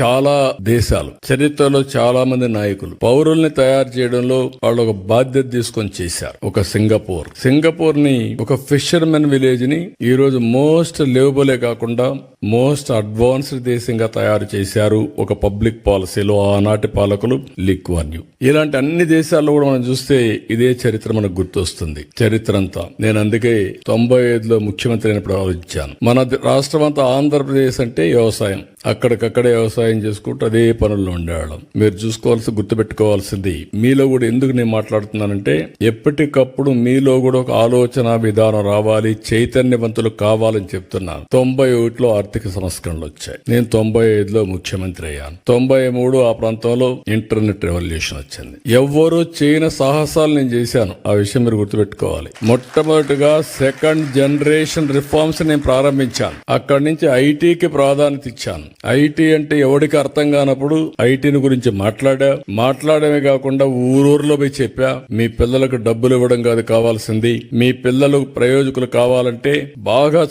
చాలా దేశాలు చరిత్రలో చాలా మంది నాయకులు పౌరుల్ని తయారు చేయడంలో వాళ్ళు ఒక బాధ్యత తీసుకొని చేశారు. ఒక సింగపూర్. సింగపూర్ని ఒక ఫిషర్మెన్ విలేజ్ని ఈ రోజు మోస్ట్ లేబులే కాకుండా మోస్ట్ అడ్వాన్స్డ్ దేశంగా తయారు చేశారు ఒక పబ్లిక్ పాలసీలో ఆనాటి పాలకులు లిక్వాన్యూ. ఇలాంటి అన్ని దేశాల్లో కూడా మనం చూస్తే ఇదే చరిత్ర మనకు గుర్తొస్తుంది. చరిత్ర అంతా నేను అందుకే తొంభై ఐదులో ముఖ్యమంత్రి అయినప్పుడు ఆలోచించాను. మన రాష్ట్రం అంతా ఆంధ్రప్రదేశ్ అంటే వ్యవసాయం. అక్కడికక్కడే వ్యవసాయం చేసుకుంటూ అదే పనుల్లో ఉండేవాళ్ళం. మీరు చూసుకోవాల్సి గుర్తుపెట్టుకోవాల్సింది మీలో కూడా ఎందుకు నేను మాట్లాడుతున్నానంటే ఎప్పటికప్పుడు మీలో కూడా ఒక ఆలోచన విధానం రావాలి చైతన్యవంతులు కావాలని చెప్తున్నాను తొంభై ఒకటిలో ఆర్థిక సంస్కరణలు వచ్చాయి. నేను తొంభై ఐదులో ముఖ్యమంత్రి అయ్యాను. తొంభై మూడు ఆ ప్రాంతంలో ఇంటర్నెట్ రెవల్యూషన్ వచ్చింది. ఎవ్వరూ చేయని సాహసాలు నేను చేశాను. ఆ విషయం మీరు గుర్తుపెట్టుకోవాలి. మొట్టమొదటిగా సెకండ్ జనరేషన్ రిఫార్మ్స్ నేను ప్రారంభించాను. అక్కడి నుంచి ఐటీకి ప్రాధాన్యత ఇచ్చాను. ఐటీ అంటే ఎవడికి అర్థం కానప్పుడు ఐటీని గురించి మాట్లాడా? మాట్లాడమే కాకుండా ఊరూరులో పోయి చెప్పా మీ పిల్లలకు డబ్బులు ఇవ్వడం కాదు కావాల్సింది. మీ పిల్లలు ప్రయోజకులు కావాలంటే బాగా